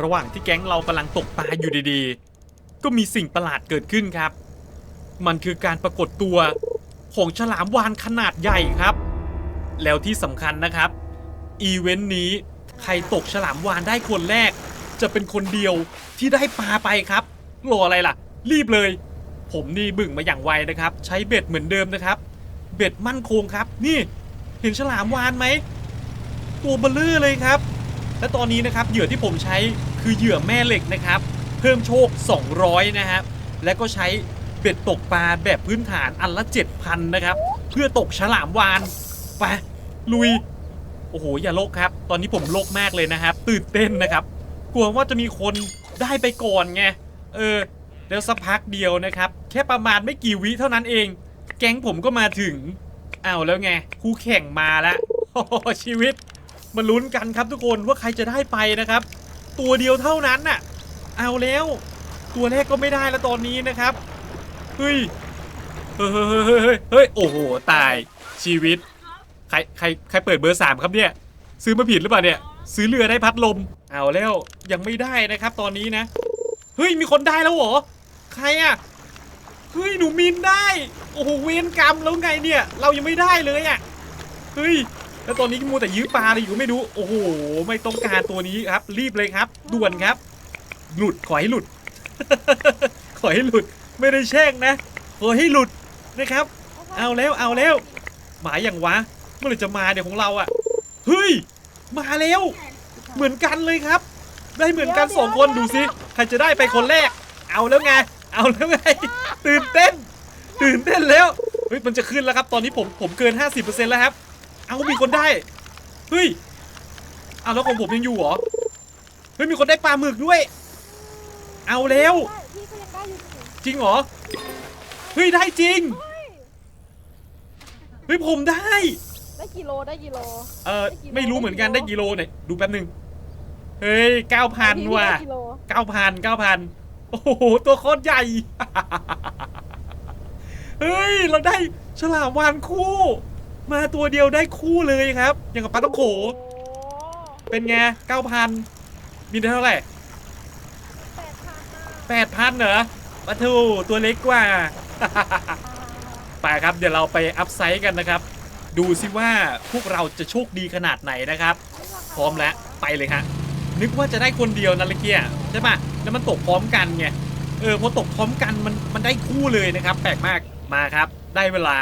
ระหว่างที่แก๊งเรากำลังตกปลาอยู่ดีๆ ก็มีสิ่งประหลาดเกิดขึ้นครับ มันคือการปรากฏตัวของฉลามวานขนาดใหญ่ครับ แล้วที่สำคัญนะครับ อีเวนต์นี้ใครตกฉลามวานได้คนแรก จะเป็นคนเดียวที่ได้ปลาไปครับรออะไรล่ะ รีบเลย ผมนี่บึ่งมาอย่างไวนะครับ ใช้เบ็ดเหมือนเดิมนะครับ เบ็ดมั่นคงครับ นี่เห็นฉลามวานไหมตัวเบลเลอร์เลยครับ และตอนนี้นะครับเหยื่อที่ผมใช้คือเหยื่อแม่เหล็กนะครับ เพิ่มโชค 200 นะครับและก็ใช้เบ็ดตกปลาแบบพื้นฐานอันละ 7,000 นะครับ เพื่อตกฉลามวานไปลุย โอ้โห อย่าโลกครับ ตอนนี้ผมโลกมากเลยนะครับ ตื่นเต้นนะครับ กลัวว่าจะมีคนได้ไปก่อนไง เออ แล้วสักพักเดียวนะครับ แค่ประมาณไม่กี่วิเท่านั้นเอง แก๊งผมก็มาถึงอ้าวแล้วไงคู่แข่งมาแล้วชีวิต มาลุ้นกันครับทุกคนว่าใครจะได้ไปนะครับ ตัวเดียวเท่านั้นน่ะ เอาแล้ว ตัวแรกก็ไม่ได้แล้วตอนนี้นะครับเฮ้ยเฮ้ยเฮ้ยเฮ้ยเฮ้ยโอ้โหตายชีวิต ใครใครใครเปิดเบอร์สามครับเนี่ย ซื้อมาผิดหรือเปล่าเนี่ย ซื้อเรือได้พัดลม เอาแล้วยังไม่ได้นะครับ ตอนนี้นะเฮ้ยมีคนได้แล้วเหรอใครอะเฮ้ยหนูมินได้ โอ้โหเวรกรรมแล้วไงเนี่ย เรายังไม่ได้เลยอะเฮ้ย แล้วตอนนี้มัวแต่ยื้อปลาอะไรอยู่ไม่รู้โอ้โหไม่ต้องการตัวนี้ครับ รีบเลยครับ ด่วนครับ หลุดขอให้หลุด ขอให้หลุด ไม่ได้แช่งนะขอให้หลุดนะครับ เอาแล้วเอาแล้ว หมายอย่างวะเมื่อไหร่จะมาเดี๋ยวของเราอะเฮ้ยมาแล้ว เหมือนกันเลยครับ ได้เหมือนกันสองคนดูสิใครจะได้ไปคนแรก เอาแล้วไงเอาแล้วไงตื่นเต้น ตื่นเต้นแล้วเฮ้ยมันจะขึ้นแล้วครับ ตอนนี้ผมผมเกิน 50%แล้วครับ เอามีคนได้ เฮ้ยเอาแล้วของผมยังอยู่เหรอ เฮ้ยมีคนได้ปลาหมึกด้วย เอาแล้ว ได้พี่ก็ยังได้อยู่นี่จริงเหรอ เฮ้ยได้จริง เฮ้ยผมได้ ได้กิโลได้กิโลเออได้กี่โลไม่รู้เหมือนกันได้ได้กี่กิโลโลเนี่ยดูแป๊บหนึง เฮ้ยเก้าพันพี่ว่ะ ได้กิโลเก้าพันเก้าพันโอ้โห ตัวโคตรใหญ่ เฮ้ย เราได้ฉลามวานคู่ มาตัวเดียวได้คู่เลยครับ อย่างกับปลาต้องโข เป็นไงเก้าพันมีได้เท่าไหร่แปดพันแปดพันเหรอปะทูตัวเล็กกว่า ไปครับเดี๋ยวเราไปอัพไซด์กันนะครับ ดูซิว่าพวกเราจะโชคดีขนาดไหนนะครับ พร้อมแล้วไปเลยฮะนึกว่าจะได้คนเดียวนะเลเกียใช่ปะแล้วมันตกพร้อมกันไงเออพอตกพร้อมกันมันมันได้คู่เลยนะครับ แปลกมากมาครับ ได้เวลา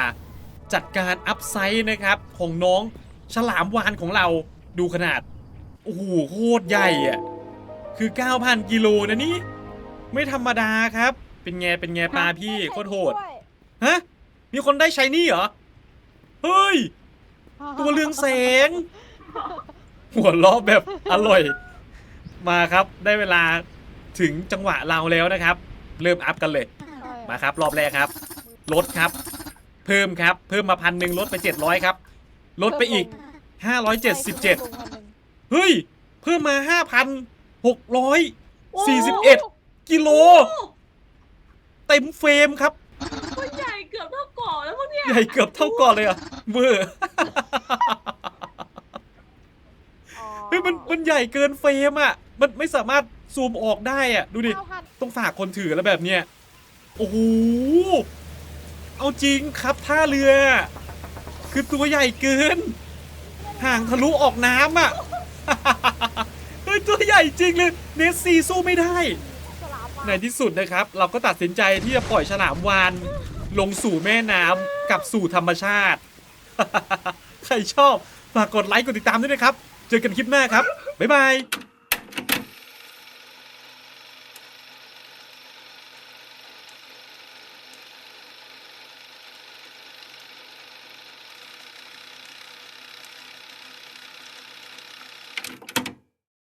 จัดการอัพไซด์นะครับ ของน้องฉลามวานของเราดูขนาด โอ้โหโคตรใหญ่อะคือ 9,000 กิโลนะนี่ ไม่ธรรมดาครับ เป็นไง เป็นไงปลาพี่โคตรโหด ฮะ มีคนได้ใช้นี่เหรอ เฮ้ย ตัวเรืองแสง หัวล้อแบบอร่อย มาครับได้เวลาถึงจังหวะเราแล้วนะครับ เริ่มอัพกันเลย มาครับ รอบแรกครับลดครับ เพิ่มครับ เพิ่มมาพันหนึ่งลดไป 700 ครับ ลดไปอีก 577 เฮ้ย เพิ่มมา 5,641 กิโล เต็มเฟรมครับตัวใหญ่เกือบเท่าเกาะแล้วพวกเนี้ยใหญ่เกือบเท่าก่อนเลยอะเวอร์อ๋อเฮ้ยมันมันใหญ่เกินเฟรมอะ มันไม่สามารถซูมออกได้อะ ดูดิเก้าพันต้องฝากคนถือแล้วแบบเนี้ย โอ้โห เอาจริงครับท่าเรือ คือตัวใหญ่เกิน ห่างทะลุออกน้ำอะเฮ้ยตัวใหญ่จริงเลยเนสซีสู้ไม่ได้ ในที่สุดนะครับ เราก็ตัดสินใจที่จะปล่อยฉลามวาน ลงสู่แม่น้ำกลับสู่ธรรมชาติ ใครชอบฝากกดไลค์กดติดตามด้วยนะครับ เจอกันคลิปหน้าครับ บ๊ายบาย